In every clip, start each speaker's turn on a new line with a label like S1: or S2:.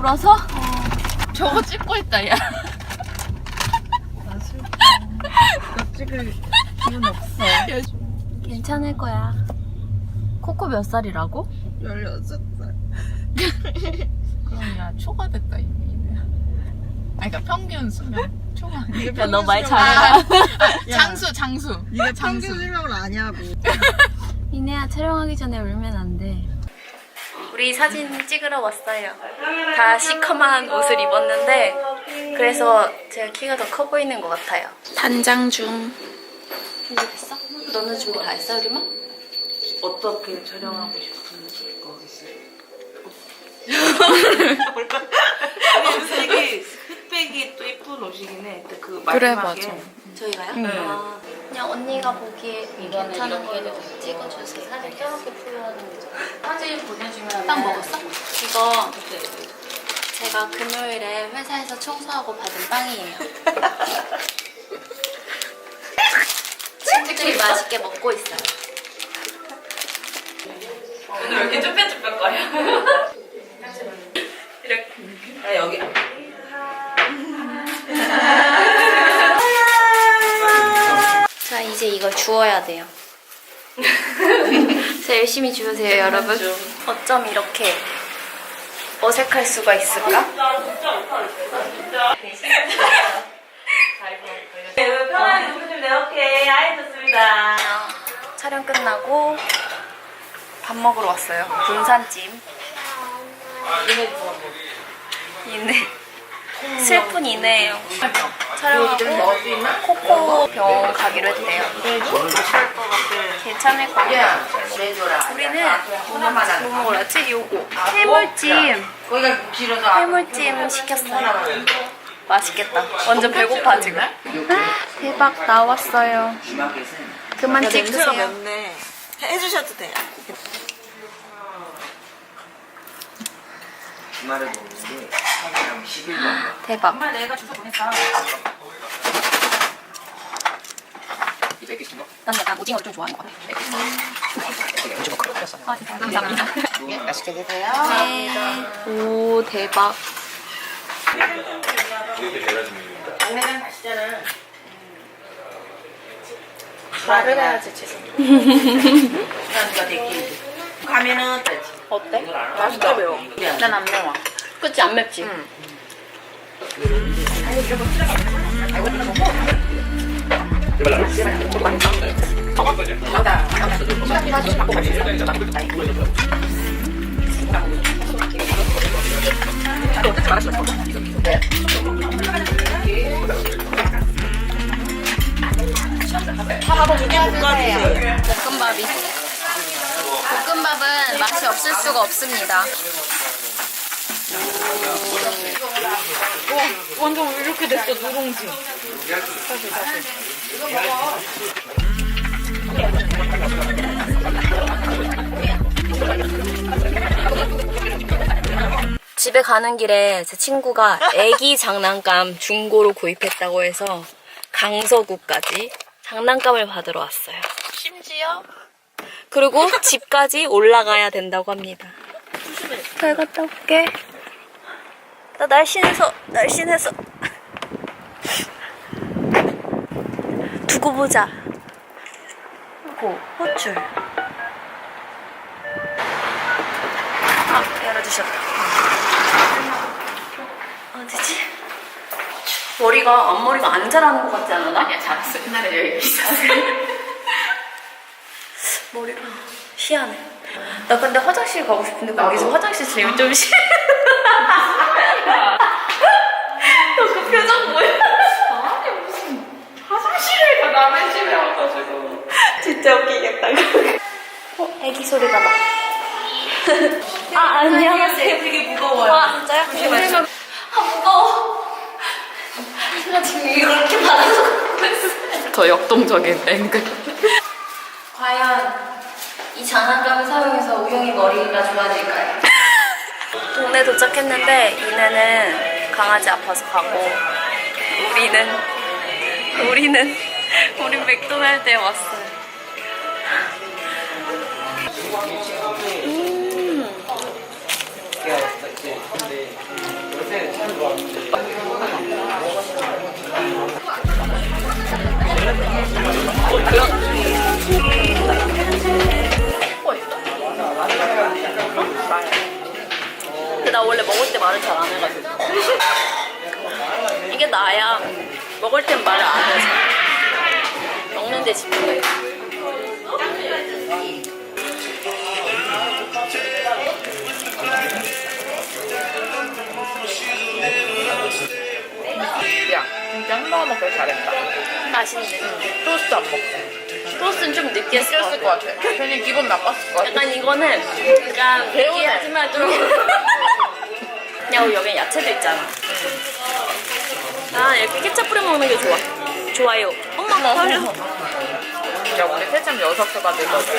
S1: 울어서?
S2: 저거 찍고 있다 야.
S3: 나 싫어. 나 찍을 기분 없어.
S1: 괜찮을 거야. 코코 몇 살이라고?
S3: 16살.
S2: 그럼 야 초과됐다 이미. 아니 그러니까 평균 수명 초과.
S1: 야, 너 말 잘해라.
S3: 야.
S2: 장수 장수.
S3: 네가
S2: 장수.
S3: 평균 실명을 아냐고.
S1: 이내야 촬영하기 전에 울면 안 돼. 우리 사진 찍으러 왔어요. 다 시커먼 옷을 입었는데 그래서 제가 키가 더 커 보이는 것 같아요.
S2: 단장 중.
S1: 준비됐어? 너는 준비 다 했어, 유리마?
S4: 어떻게 촬영하고 싶은 거 있어요? 색이 흑백이 또 예쁜 옷이긴 해. 근데 그
S2: 그래,
S4: 마지막에
S2: 맞아.
S1: 저희가요?
S4: 네.
S1: 아, 그냥 언니가 보기에 괜찮은 걸로 찍어주세요. 사진 저렇게 풀어하는 거죠.
S2: 사진 보내주 면.
S1: 빵 먹었어? 이거 제가 금요일에 회사에서 청소하고 받은 빵이에요. 친구들이 맛있게 먹고 있어요.
S4: 오늘 왜 이렇게 쭈뼛쭈뼛거려? 이렇게. 아, 여기.
S1: 자, 이제 이걸 주워야 돼요. 자, 열심히 주우세요, 여러분. 어쩜 이렇게 어색할 수가 있을까?
S4: 네, 편하게 누구실래? 오케이. 아이, 좋습니다.
S1: 촬영 끝나고 밥 먹으러 왔어요. 군산찜. 이네. 슬픈 이네예요. 촬영하고 코코 병원 가기로 했대요. 괜찮을 거야. 우리는 뭐 왔지? 요거. 해물찜.
S4: 거기가 길어서
S1: 해물찜 시켰어요. 맛있겠다. 완전 배고파 지금. 대박 나왔어요. 그만 찍으세요.
S3: 해주셔도 돼요.
S5: 주말에 먹는 게 하루랑 10일만 가.
S1: 대박.
S2: 정말 내가 주소 보냈다.
S5: 200개씩 먹.
S1: 난 약간 오징어를 좀 좋아하는 것 같아.
S5: 오징어 그거 끓였어.
S1: 아, 감사합니다.
S5: 맛있게 드세요.
S1: 네. 오, 대박.
S2: 말을 해야지 지금.
S4: 시간가 됐기. 가면은
S1: 어때?
S4: 맛있다 매워.
S2: 난 안 매워.
S1: 그치, 안 맵지? 볶음밥이. 볶음밥은 맛이 없을 수가 없습니다.
S3: 완전 이렇게 됐어, 누룽지.
S1: 집에 가는 길에 제 친구가 애기 장난감 중고로 구입했다고 해서 강서구까지 장난감을 받으러 왔어요.
S2: 심지어
S1: 그리고 집까지 올라가야 된다고 합니다. 잘 갔다 올게. 나 날씬해서, 날씬해서. 두고 보자. 그리고 호출. 아, 열어주셨다. 어디지? 머리가, 앞머리가 안 자라는 것 같지 않아? 나?
S2: 아니야 잘했어. 옛날에 여기 있었어.
S1: 머리가 희한해. 나 근데 화장실 가고 싶은데 거기서 화장실 재미 좀 싫어. 너그 표정 뭐야?
S2: 아니 무슨 화장실에 가 남의 집에 와가지고.
S1: 진짜 웃기겠다. 어, 애기 소리가 나. 아, 안녕하세요.
S4: 되게 무거워요.
S1: 아, 진짜요?
S4: 조심하세요.
S1: 아, 무거워. 제가 지금 이렇게 받아서.
S2: 더 역동적인 앵글.
S1: 과연 이 장난감을 사용해서 우영이 머리가 좋아질까요? 동네 도착했는데 이내는 강아지 아파서 가고 우리는 우리는 우린 맥도날드에 왔어 말을 잘 안 해가지고. 이게 나야. 먹을 땐 말을 안 해서. 먹는데 집중해.
S2: 야, 진짜 햄버거 먹길 잘했다.
S1: 맛있네.
S2: 토스트 안 먹고.
S1: 소스는 좀것
S2: 느꼈을. 것 같아. 괜히 기분 나빴을 것 같아.
S1: 약간 이거는 약간
S2: 배우네.
S1: 느끼하지만 좀. 그냥 여기 야채도 있잖아. 아 이렇게 케첩 뿌려 먹는 게 좋아. 좋아요. 엄마 걸려.
S2: 야, 우리 세참 여섯 개가 되거든.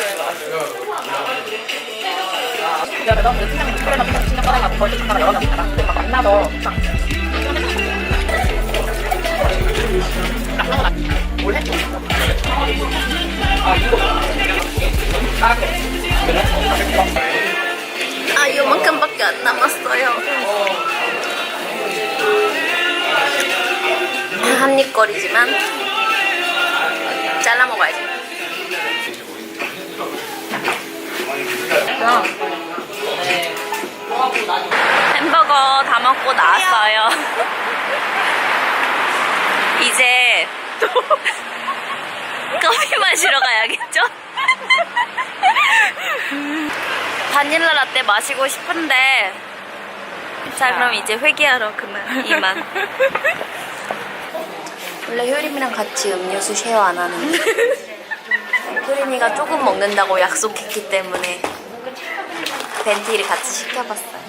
S2: 야, 너 세참 초콜릿 진짜 꺼내가 벌써 잠깐 열어 놨다. 근데 막 만나서 딱. 뭘 했지?
S1: 아 이만큼 밖에 안 남았어요. 한입 거리지만 잘라 먹어야지. 햄버거 다 먹고 나왔어요. 이제 커피 마시러 가야겠죠? 바닐라 라떼 마시고 싶은데. 자 그럼 이제 회귀하러 그만 이만. 원래 효림이랑 같이 음료수 쉐어 안 하는데. 효림이가 조금 먹는다고 약속했기 때문에 벤티를 같이 시켜봤어요.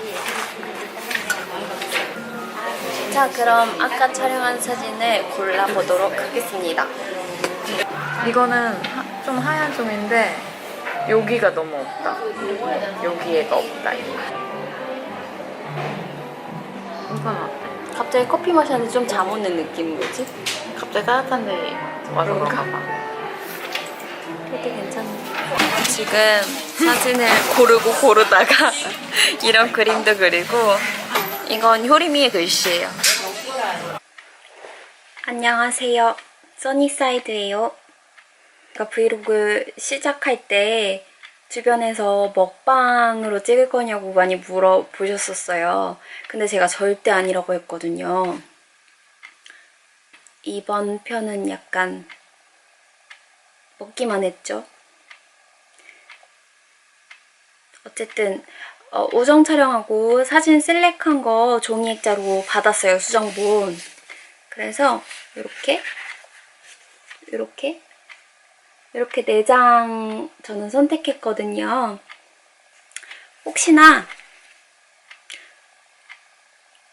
S1: 자 그럼 아까 촬영한 사진을 골라보도록 하겠습니다.
S2: 이거는 하- 좀 하얀 종인데 여기가 너무 없다. 여기에가 없다. 이거. 이건 어때?
S1: 갑자기 커피 마셨는데 좀 잠 오는 느낌 뭐지?
S2: 갑자기 따뜻한데 와서 그런가 봐.
S1: 그것도 괜찮네. 지금 사진을 고르고 고르다가 이런 그림도 그리고 이건 효림이의 글씨예요. 안녕하세요. 써니사이드예요. 그러니까 브이로그 시작할 때 주변에서 먹방으로 찍을 거냐고 많이 물어보셨었어요. 근데 제가 절대 아니라고 했거든요. 이번 편은 약간 먹기만 했죠. 어쨌든 어, 오정 촬영하고 사진 셀렉한 거 종이 액자로 받았어요 수정본. 그래서 이렇게 이렇게 이렇게 네장 저는 선택했거든요. 혹시나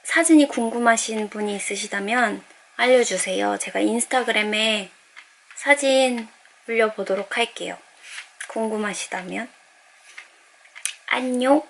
S1: 사진이 궁금하신 분이 있으시다면 알려주세요. 제가 인스타그램에 사진 올려보도록 할게요. 궁금하시다면. 안녕.